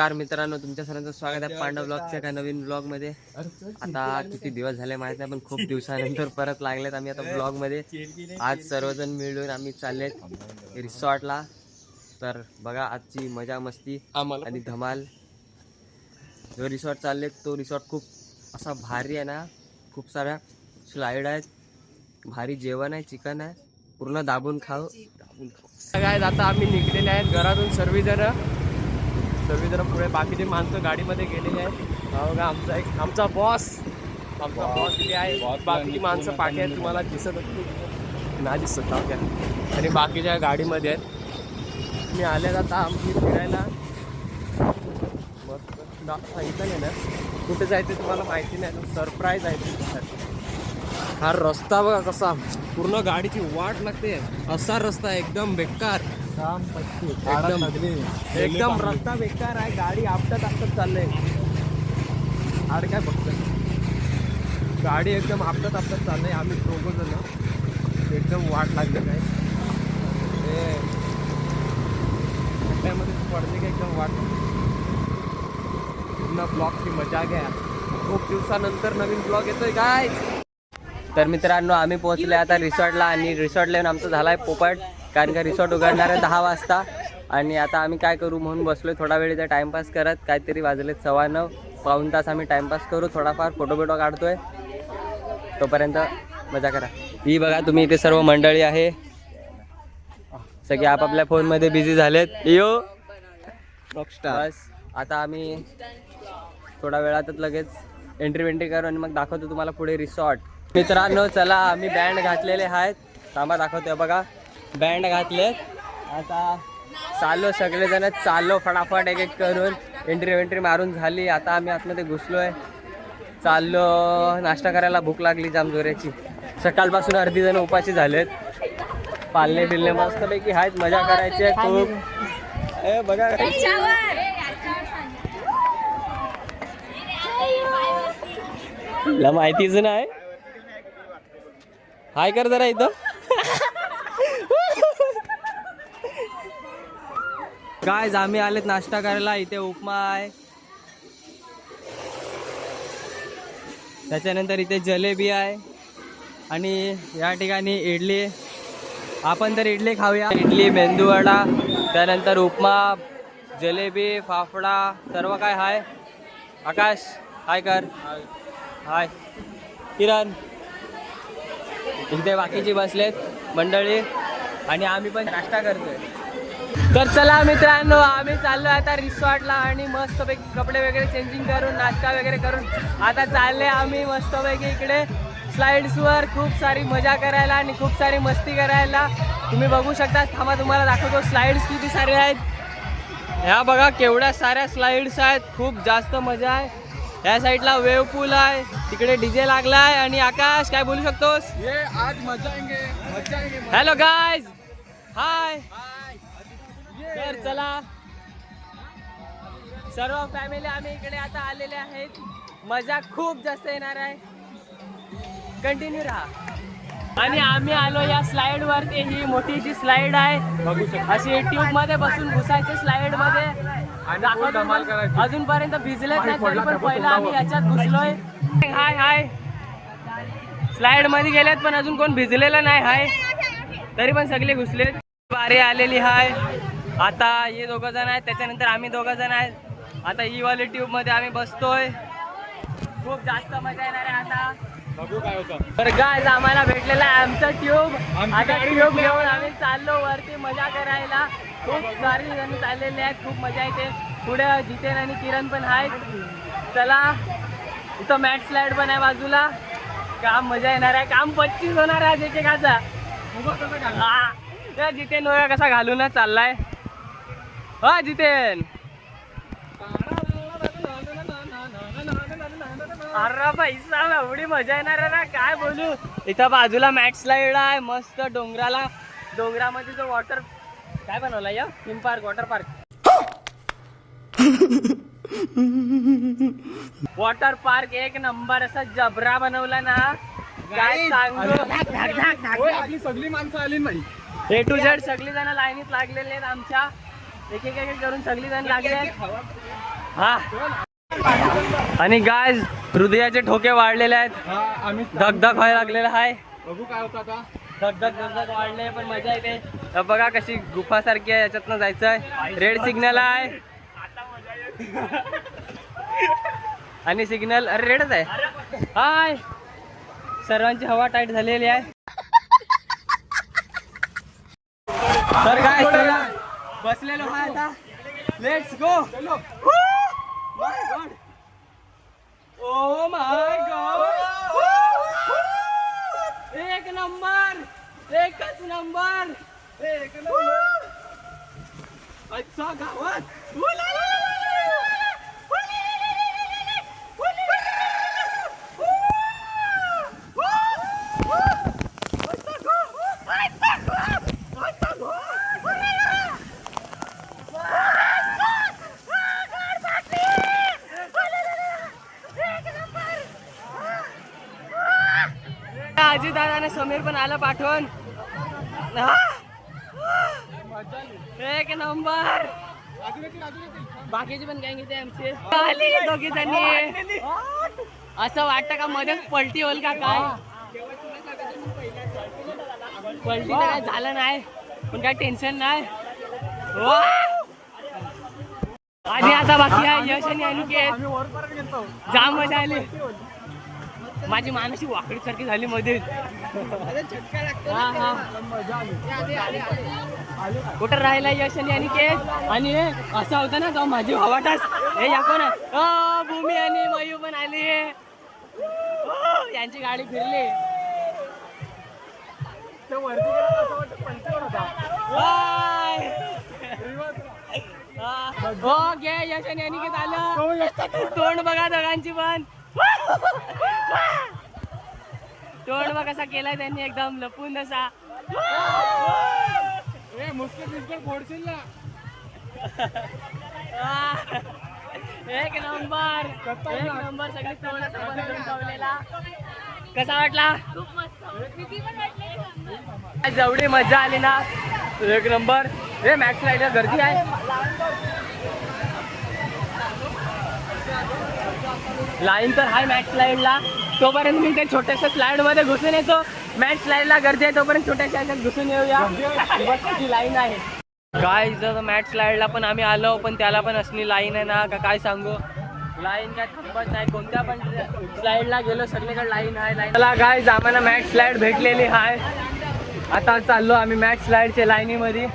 नमस्कार मित्रांनो तुमच्या सर्वांचं स्वागत आहे पांडव ब्लॉगच्या एका नवीन ब्लॉगमध्ये आता किती दिवस झाले माहीत नाही पण खूप दिवसानंतर परत लागलेत आम्ही आता ब्लॉगमध्ये आज सर्वजण मिळून आम्ही चाललेत रिसॉर्टला. तर बघा आजची मजा मस्ती आणि धमाल. जो रिसॉर्ट चाललेत तो रिसॉर्ट खूप असा भारी आहे ना. खूप साऱ्या स्लाईड आहेत. भारी जेवण आहे चिकन आहे. पूर्ण दाबून खाऊ. दाबून खाऊ आता आम्ही निघलेले आहेत घरातून सर्वजण. सर्वजण पुढे बाकीचे माणसं गाडीमध्ये गेलेले आहेत. हा बघा आमचा एक आमचा बॉस आमचा बॉस इथे आहे. बाकीची माणसं पाठी आहेत तुम्हाला दिसत असतील ना दिसत क्या. आणि बाकीच्या गाडीमध्ये आहेत. मी आले आता आमची फिरायला. मस्त. सांगितलं नाही ना. कुठे जायचं तुम्हाला माहिती नाही. सरप्राईज आहे तुमच्यासाठी. हा रस्ता बघा कसा. पूर्ण गाडीची वाट लागते. असा रस्ता आहे, एकदम बेकार. एकदम. एकदम रस्ता बेकार आहे. गाडी आपटत आपटत चाललंय. आड काय फक्त. गाडी एकदम आपटत आपटत चाललंय. आम्ही दोघं जण. एकदम वाट लागली काय. हे खड्ड्यामध्ये पडले का एकदम वाट. पूर्ण ब्लॉगची मजा घ्या. खूप दिवसानंतर नवीन ब्लॉग येतोय काय तर मित्रांनो आम्ही पोहोचले आता रिसॉर्टला आणि रिसॉर्टला येऊन आमचं झाला आहे पोपट. कारण का रिसॉर्ट उघडणार आहे दहा वाजता. आणि आता आम्ही काय करू म्हणून बसलोय. थोडा वेळ इथे टाईमपास करत काहीतरी वाजले सव्वा नऊ. पाऊन तास आम्ही टाईमपास करू. थोडाफार फोटो बिटो काढतोय. तोपर्यंत मजा करा. ही बघा तुम्ही इथे सर्व मंडळी आहे. सगळे आपापल्या फोनमध्ये बिझी झालेत. यो. बस. आता आम्ही थोड्या वेळातच लगेच एंट्री वेंट्री करू आणि मग दाखवतो तुम्हाला पुढे रिसॉर्ट मित्रांनो चला आम्ही बँड घातलेले आहेत. थांबा दाखवतोय बघा. बँड घातलेत. आता चाललो सगळेजण चाललो फटाफट एक एक करून. एंट्री वेंट्री मारून झाली. आता आम्ही आतमध्ये घुसलो आहे चाललो नाश्ता करायला भूक लागली जाम जोऱ्याची सकाळपासून अर्धी जण उपाशी झालेत. पालणे बिलणे मस्तपैकी आहेत मजा करायची आहे खूप. ए बघा. तुला माहितीच नाही? हाय कर जरा इथं. काय आम्ही आलेत नाश्ता करायला. इथे उपमा आहे. त्याच्यानंतर इथे जलेबी आहे. आणि या ठिकाणी इडली. आपण तर इडली खाऊया. इडली मेंदूवडा त्यानंतर उपमा जलेबी फाफडा सर्व काय हाय? आकाश हाय कर. हाय. किरण. इथे बाकीची बसलेत मंडळी. आणि आम्ही पण नाश्ता करतोय. तर चला मित्रांनो आम्ही चाललो आता रिसॉर्टला आणि मस्तपैकी कपडे वगैरे चेंजिंग करून नाश्ता वगैरे करून. आता चालले आम्ही मस्तपैकी इकडे स्लाइड्सवर खूप सारी मजा करायला आणि खूप सारी मस्ती करायला. तुम्ही बघू शकता थांबा तुम्हाला दाखवतो. स्लाइड्स किती सारे आहेत. ह्या बघा केवढ्या साऱ्या स्लाइड्स आहेत. खूप जास्त मजा आहे. ह्या साईडला वेव पूल आहे. तिकडे डीजे लागला आहे आणि आकाश काय बोलू शकतोस? ये आज मजा आएंगे मजा आएंगे. हॅलो गायज हाय तर चला. सर्व फॅमिली आम्ही इकडे आता आलेले आहेत. मजा खूप जास्त येणार आहे. कंटिन्यू राहा. आणि आम्ही आलो या स्लाइड वरती. ही मोठी स्लाइड आहे. अशी ट्यूबमध्ये बसून घुसायचे स्लाइडमध्ये. आणि दाखवतो full धमाल तुम्हाला. करायची. अजून पर्यंत भिजलेच नाही तरी पण पहिला आम्ही याच्यात घुसलोय. हाय हाय. स्लाइडमध्ये गेलेत पण अजून कोण भिजलेलं नाही हाय. तरी पण सगळे घुसलेत. बारी आलेली हाय. आता हे दोघं जण आहेत त्याच्यानंतर आम्ही दोघं जण आहेत. आता ही वाली ट्यूबमध्ये आम्ही बसतोय. खूप जास्त मजा येणार आहे आता. बघू काय होतं. तर गाय आम्हाला भेटलेला आहे आमचा ट्यूब आता ट्यूब घेऊन. आम्ही चाललो वरती मजा करायला. खूप सारी जण चाललेले आहेत खूप मजा येते. पुढे जितेन आणि किरण पण आहेत. चला इथं मॅट स्लाइड पण आहे बाजूला. काम मजा येणार आहे. काम पच्चीस होणार आहे एकेकाचा. जितेन बघा कसा घालूनच चाललाय. हा जितेन. अरे पैसा एवढी मजा येणार आहे ना? काय बोलू? इथं बाजूला मॅट स्लाइड आहे मस्त डोंगराला. डोंगरामध्ये जो वॉटर काय बनवला या? Theme park water park water park एक नंबर असा जबरा बनवला ना. काय सांगू? होय, आपली सगळी माणसं आली नाही. ए टू झेड सगळी जण लाईनीत लागलेले आहेत आमच्या. एक एक एक करून सगळी जण लागले आहेत. हा. आणि गाय हृदयाचे ठोके वाढलेले आहेत. आम्ही धक व्हायला लागलेला आहे. बघू काय होतं आता. धक धक धक धक वाढले पण मजा येते. तर बघा कशी गुफा सारखी आहे याच्यातनं जायचं आहे रेड सिग्नल आहे. आणि सिग्नल अरे रेडच आहे. हाय. सर्वांची हवा टाईट झालेली आहे. तर काय बसलेलो आहे आता let's go my god oh my god एक नंबर एकच नंबर एक नंबर अच्छा गावात समीर पण आला पाठवण एक नंबर. बाकीचे पण गँग इथे आमचे. आली दोघी जणी. असं वाटतं का मध्येच पलटी होईल का काय? पलटी तर काय झालं नाही पण काय टेन्शन नाही. वा! आणि आता बाकी आहे यश आणि अनुकेत जाम मजा आली. माझी मानशी वाकडी सारखी झाली मध्ये. हा हा. कुठं राहिला यश आणि अनिकेत आणि हे असं होतं ना का माझी हवाटाच हे या कोण आहे? अ, भूमी आणि मयू पण आली. यांची गाडी फिरली. हा. हो घे यश आणि अनिकेत आलं तोंड बघा दोघांची पण. तोंड बघा कसा केलाय त्यांनी एकदम लपून तसा. ए मुस्किल बिस्किट फोडशील ना एक नंबर एक? नंबर सगळी तोंड असं ठेवलेला कसा वाटला? जेवढी मजा आली ना. एक नंबर. हे मॅक्स रायडर गर्दी आहे. लाईन तर आहे मॅक्स स्लाईडला. तोपर्यंत मी त्या छोट्याशा स्लाईडमध्ये घुसून येतो. मॅक्स स्लाईडला गर्दी आहे तोपर्यंत छोट्याशा याच्यात घुसून येऊया. लाईन आहे. काय जर मॅट स्लाइडला पण आम्ही आलो पण त्याला पण असली लाईन आहे ना का काय सांगू? लाईन काय थांबत नाही. कोणत्या पण स्लाईडला गेलो सगळीकडे लाईन आहे लाईन. चला काय आम्हाला मॅट स्लाइड भेटलेली आहे आता चाललो आम्ही मॅट स्लाईडच्या लाईनीमध्ये.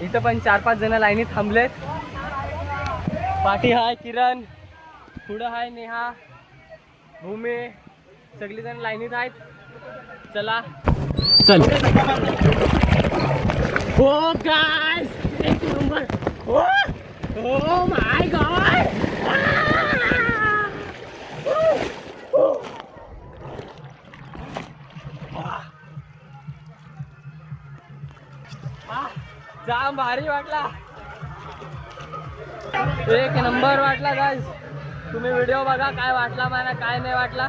इथं पण चार पाच जण लाईनीत थांबलेत. पाठी हाय किरण. पुढं हाय नेहा. भूमी सगळी जण लाईनीत आहेत. चला. चल. हो एक नंबर हो. ओ माय गॉड जाम भारी वाटला. एक नंबर वाटला गाइस तुम्ही व्हिडिओ बघा काय वाटला मला काय नाही वाटला.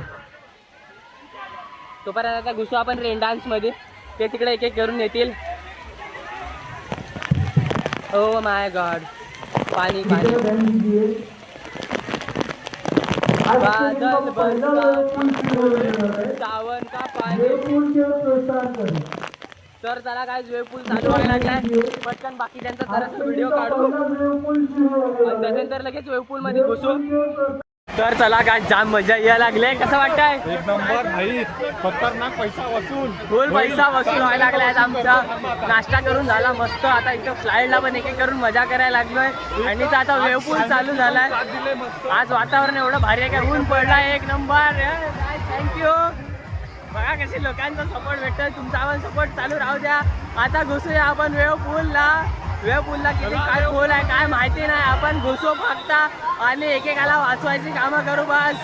तोपर्यंत आता घुसू आपण रेन डान्समध्ये. ते तिकडे एक एक करून येतील. ओ माय गॉड पाणी पाणी. बादल सावन का पाणी? तर त्याला काय वेव पूल चालू व्हायला लागलाय पटकन बाकी त्यांचा जरासा व्हिडिओ काढू. आणि त्याच्यानंतर लगेच वेव पूल मध्ये घुसू. तर चला काय जाम मजा यायला लागले. कसं वाटतंय? एक नंबर भाई. खतरनाक पैसा वसूल. फुल पैसा वसूल व्हायला लागलाय आज आमचा. नाश्ता करून झाला मस्त. आता इथं फ्लाईटला पण एक एक करून मजा करायला लागलोय. आणि इथं आता वेव पूल चालू झालाय. आज वातावरण एवढं भारी आहे काय ऊन पडलाय. एक नंबर. थँक्यू बघा कशी लोकांचा सपोर्ट भेटतोय. तुमचा पण सपोर्ट चालू राहू द्या. आता घुसूया आपण वेव पूलला वेव पूलला किती काय खोल आहे काय माहिती नाही. आपण घुसू फक्त. आणि एकेकाला वाचवायची कामं करू बस.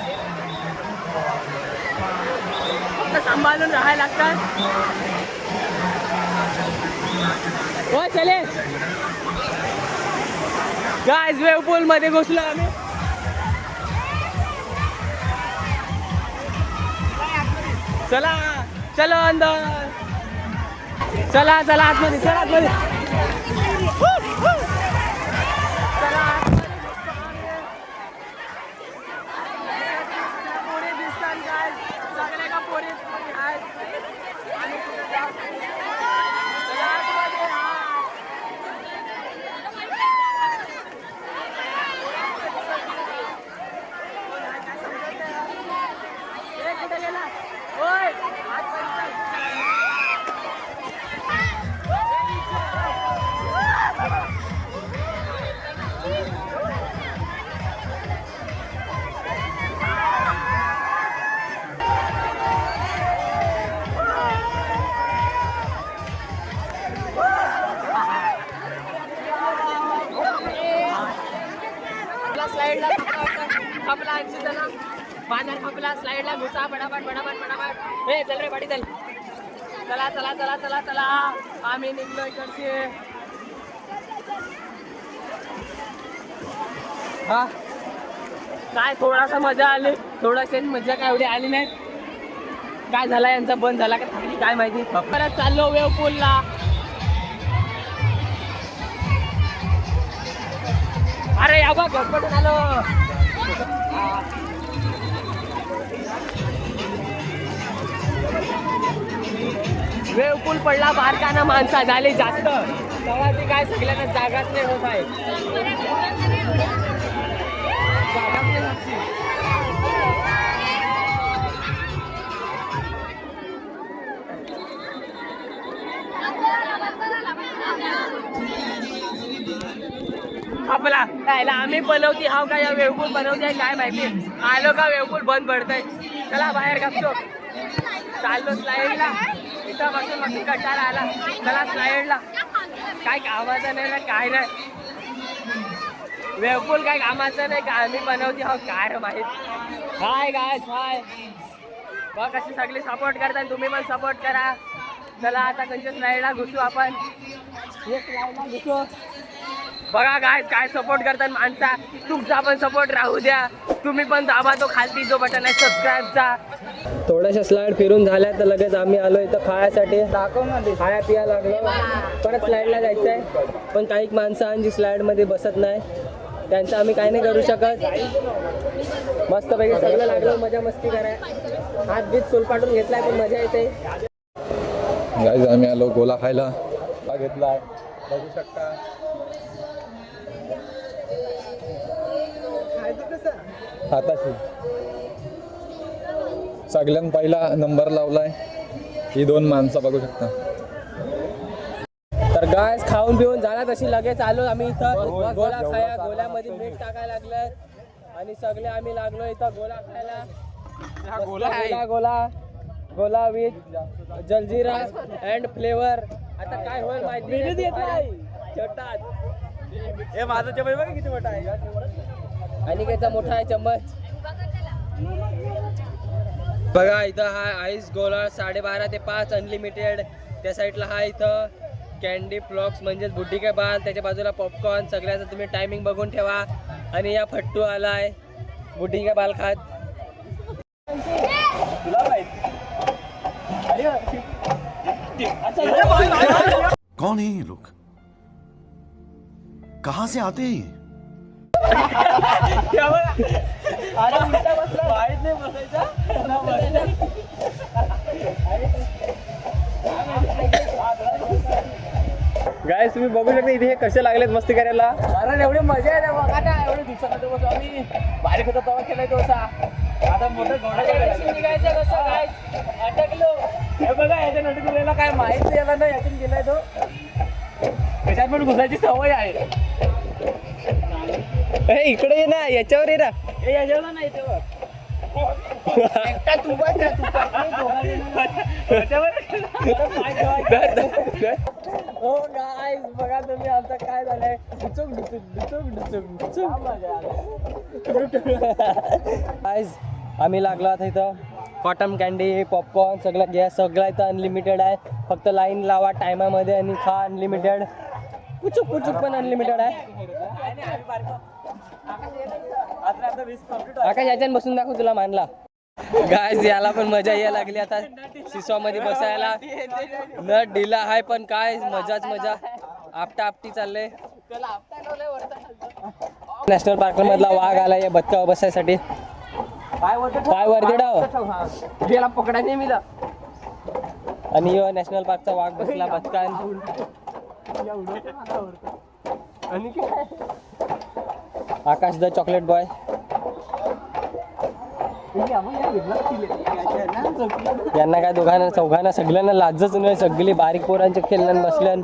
फक्त सांभाळून राहायला लागतात. हो चले गायज वेव पूल मध्ये घुसलो आम्ही. चला चलो अंदर. चला चला आतमध्ये चला आतमध्ये. चला आम्ही निघलो इकडचे. हा? काय थोडासा मजा आली. थोडाशी मजा काय एवढी आली नाही. काय झाला यांचा बंद झाला का थांबली काय माहिती. परत चाललो वेव पूलला. अरे या बघ घटपटून आलो वेव पडला बारकाना माणसा झाले जास्त. तेव्हा ती काय सगळ्यांना जागाच नाही होत आहे. आपला कायला आम्ही बनवती हाव का या वेवपूल बनवते काय माहिती. आलो का वेवपूल बंद पडतंय. चला बाहेर घालतो चाललोच लाईनला इथं बसून मग कटाला आला चला स्लाईडला काय कामाचं नाही ना काय नाही. वेवपूल काय कामाचं नाही का आम्ही बनवते हो काय रे माहीत हाय काय हाय. बघ कशी सगळी सपोर्ट करताय तुम्ही पण सपोर्ट करा. चला आता त्यांच्या स्लाईडला घुसू आपण. एक स्लाईडला घुसू. बघा काय काय सपोर्ट करतात माणसा. तुमचा पण सपोर्ट राहू द्या. तुम्ही पण दाबा तो खालती जो बटन आहे सबस्क्राईबचा थोड्याशा स्लाइड फिरून झाल्या तर लगेच आम्ही आलो इथं खायासाठी. खाया पिया लागलो. परत स्लाइडला जायचं आहे पण काही माणसं आणि स्लाइडमध्ये बसत नाही. त्यांचं आम्ही काही नाही करू शकत. मस्तपैकी सगळं लागलं. मजा मस्ती कराय हात बीत सुलपाटून घेतलाय पण मजा येते. आम्ही आलो गोला खायला. हा घेतलाय. बघू शकता. हाताशी. सगळ्यात पहिला नंबर लावलाय. ही दोन माणसं बघू शकता. तर गाय खाऊन पिऊन झाला तशी लगेच आलो आम्ही इथं. गोला खाया गोल्यामध्ये मीठ टाकायला लागलं. आणि सगळे आम्ही लागलो इथं गोला खायला. गोला गोला गोला. विथ जलजिरा अँड फ्लेवर आता काय होईल माहिती चटात. हे माझं चमच बघा किती मोठा आहे. आणि त्याचा मोठा आहे चम्मच. बघा इथं हा आईस गोला साडेबारा ते पाच अनलिमिटेड त्या साईडला हा इथं कॅन्डी फ्लॉक्स म्हणजेच बुड्डी काय बाल. त्याच्या बाजूला पॉपकॉर्न सगळ्याचं तुम्ही टायमिंग बघून ठेवा. आणि या फट्टू आलाय. बुड्डी काय बाल खात. कौन है ये लोग? कहां से आते हैं ये गाय तुम्ही बघू शकता इथे हे कसे लागलेत मस्ती करायला. कारण एवढी मजा आहे बघा ना एवढे दिवसानंतर बसू आम्ही. बारीक होता तेव्हा केलाय तोसा आता मोठं निघायचं कसं काय अटकलो. हे बघा याच्या नटकुलेला काय माहीत नाही याला ना यातून गेलाय तो. त्याच्यात पण घुसायची सवय आहे. ए इकडे ये ना याच्यावर ये ना. याच्यावर नाही तेव्हा हो गाईज बघा तुम्ही आमचं काय झालंय. डुचुक डुचुक डुचुक डुचुक डुचुक गाईज आम्ही लागलो आता इथं. कॉटन कॅन्डी पॉपकॉर्न सगळं गॅस सगळं इथं अनलिमिटेड आहे. फक्त लाईन लावा टायमामध्ये आणि खा अनलिमिटेड पुचुक पुचुक पण अनलिमिटेड आहे. आकाश याच्यानं बसून दाखव तुला मानला. गायज याला पण मजा यायला लागली आता. शिसवा मध्ये बसायला. नट ढिला आहे पण काय मजाच मजा. आपटा आपटी चालले नॅशनल पार्क मधला वाघ आला या बच्चा बसायसाठी. काय वरती डाव गेला पकडा नेहमी आणि नॅशनल पार्कचा वाघ बसला बचकान आणि काय? Akash the chocolate boy. यांना काय दोघांना चौघांना सगळ्यांना लाजच नाही सगळी बारीक पोरांच्या खेळण्यात बसल्यान.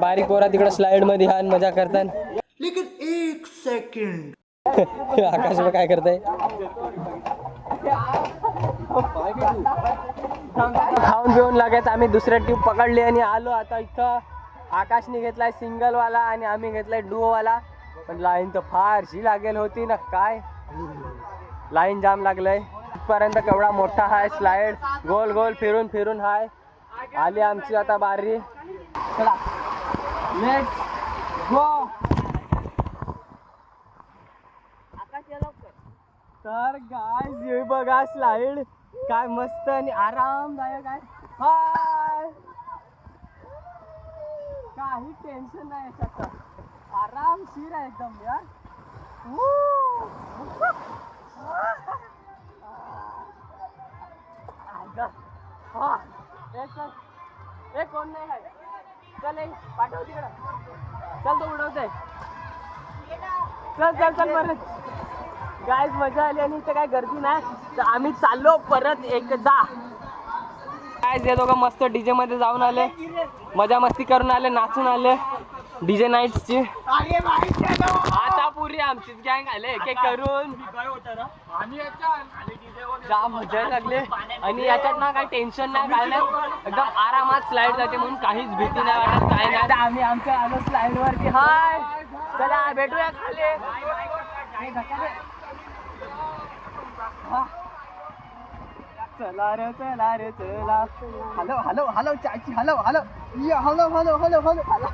बारीक पोरा तिकडे स्लाइडमध्ये हान मजा करतात लेकिन एक सेकंड. आकाश काय करताय. खाऊन पिऊन लगेच आम्ही दुसऱ्या ट्यूब पकडली आणि आलो आता इथं. आकाशने घेतलाय सिंगल वाला आणि आम्ही घेतलाय डुओ वाला. पण लाईन तर फारशी लागेल होती ना काय? लाईन जाम लागलंय. इथपर्यंत केवढा मोठा हाय स्लाइड गोल गोल फिरून फिरून हाय. आली आमची आता बारी. चला. लेट्स गो तर गाय बघा स्लाइड काय मस्त आणि आरामदायक आहे. हाय. काही टेन्शन नाही याच्यात. आरामशीर आहे एकदम यार हा. चल. कोण नाही आहे. चल पाठव तिकडं. चल तो उडवते चल चल चल परत. गायच मजा आली आणि इथे काय गर्दी नाही. तर आम्ही चाललो परत एकदा. काय जे दोघं मस्त डीजे मध्ये जाऊन आले. मजा मस्ती करून आले नाचून आले. डीजे नाईटची आता पुरी आमचीच गँग आले. एक एक करून. जाम मजा लागले. आणि याच्यात ना काही टेन्शन नाही काय नाही एकदम आरामात स्लाइड जाते म्हणून काहीच भीती नाही वाटत काय नाही. आम्ही आमच्या आलो स्लाइड वरती. हाय. चला भेटूया खाली. चला रे चला रे चला हॅलो हॅलो हॅलो चाची हॅलो हॅलो या hello hello hello hello hello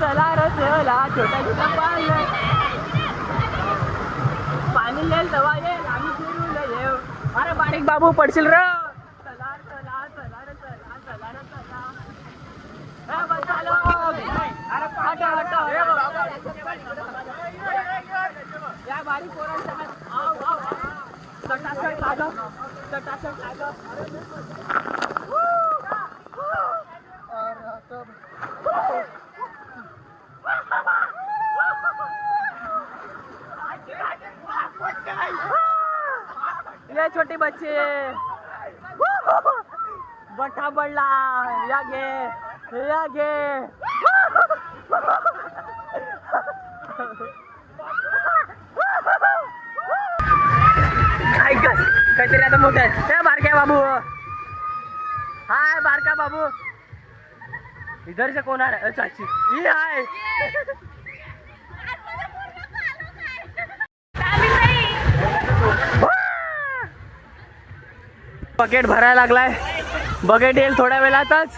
चला रे चला छोटा छोटा पाहिलं पाणी येईल तेव्हा येईल आम्ही फिरून येऊ अरे बाबू पडशील र चला चला चला रे चला चला रे चला ए, बस झालं. अरे हटो, हटो. हे बघ. या बारीक पोरांच्या हात- आव, आव, आव. चटाचट लागं. चटाचट लागं. ये छोटी बच्चे। बठा पडला या घे या घे काहीतरी आता मोठं आहे. बारक्या बाबू. हाय बारका बाबू. इधर से कोण आ चाची. ही हाय. बकेट भरायला लागलाय. बकेट येईल थोड्या वेळातच.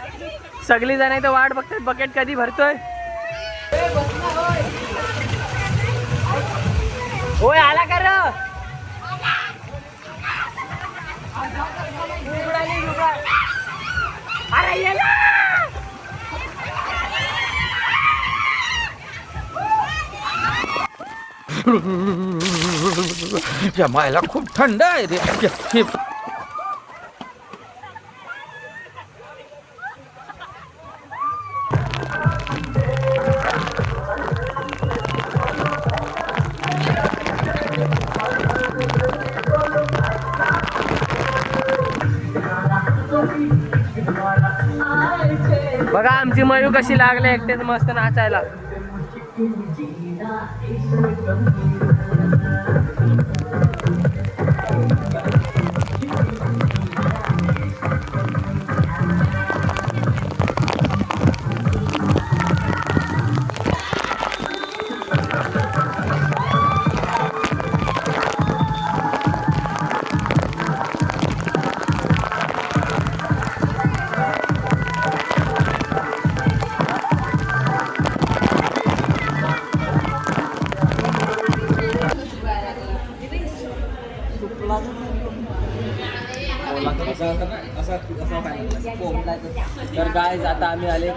सगळी जण इथं वाट बघतात बकेट कधी भरतोय. होय आला का जमायला मायला खूप थंड आहे रे. आमची मयू कशी लागले एकटेच मस्त नाचायला.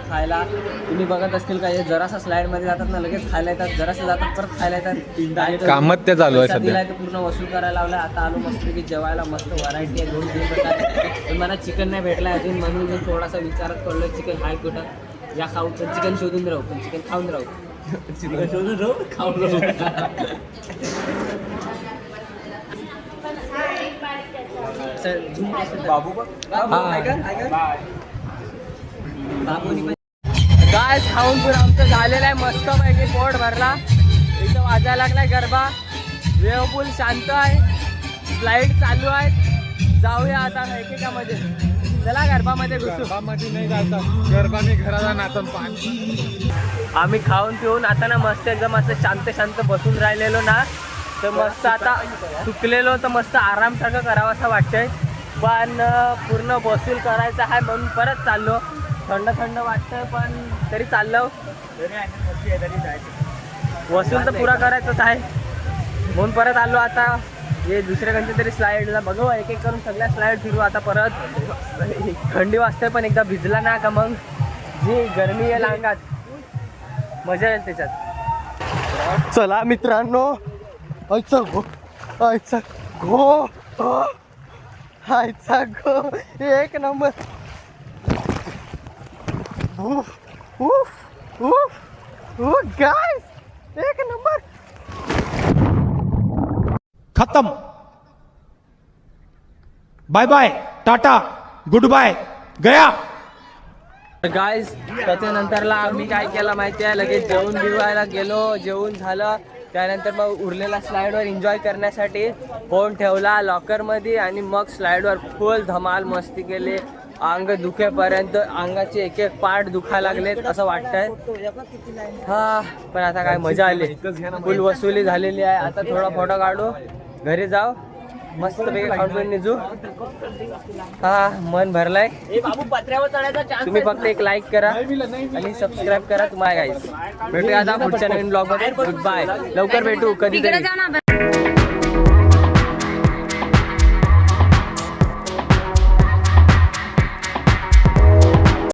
खायला. तुम्ही बघत असतील का हे जरासा स्लाइडमध्ये जातात ना लगेच खायला येतात जरासं जातात परत खायला येतात. आणि तो चालू आहे सध्या. दिलाय तो पूर्ण वसूल करायला लावलाय. आता आलो मस्त की जेवायला मस्त व्हरायटी आहे दोन तीन प्रकार. पण मला चिकन नाही भेटलाय अजून म्हणून मी थोडासा विचारात पडलो चिकन हाय कुठं? या खाऊ पण चिकन शोधून राहू पण चिकन खाऊन राहू. चिकन शोधून राहू खाऊन राहू. बाबू काय खाऊन पुरा आमचं झालेलं आहे. मस्त पैकी पोट भरला. इथं वाजायला लागलाय गरबा. वेव पूल शांत आहे. स्लाइड चालू आहे जाऊया आता एकेकामध्ये. चला गरबामध्ये गरबामध्ये नाही जायचं. गरबाने घराला नाचन पाणी आम्ही खाऊन पिऊन आता ना मस्त एकदम असं शांत शांत बसून राहिलेलो ना. तर मस्त आता चुकलेलो तर मस्त आरामसारखं करावं असं वाटतंय. पण पूर्ण बसून करायचं आहे म्हणून परत चाललो. थंड थंड वाटतंय पण तरी चाललो. वसूल तर पुरा करायचंच आहे. म्हणून परत आलो आता. हे दुसऱ्या कोणत्या तरी स्लाईडला बघू एक एक करून सगळ्या स्लाईड फिरू आता परत. थंडी वाजते पण एकदा भिजला ना का मग? जी गरमी आहे अंगात मजा येईल त्याच्यात. चला मित्रांनो. ऐचा गो ऐचा गो आयचा गो. एक नंबर. उफ, उफ, उफ, उफ, guys, एक नंबर. खत्म. Bye bye tata good bye गया. गाईज त्याच्यानंतरला आम्ही काय केलं माहिती आहे? लगेच जेवण बिवायला गेलो. जेवण झालं. त्यानंतर मग उरलेला स्लाईडवर एन्जॉय करण्यासाठी फोन ठेवला. लॉकरमध्ये आणि मग स्लाईडवर फुल धमाल मस्ती केली. अंग दुखेपर्यंत अंगाचे एक एक पार्ट दुखायला लागलेत असं वाटतंय. हा पण आता काय मजा आली. फुल वसुली झालेली आहे. आता थोडा फोटो काढू. घरी जाऊ. मस्त पैकी खाऊन निजू हा मन भरलाय. तुम्ही फक्त एक लाईक करा आणि सबस्क्राईब करा तुम्हाला गाईस भेटूया आता पुढच्या नवीन ब्लॉगमध्ये. गुड बाय लवकर भेटू. कधी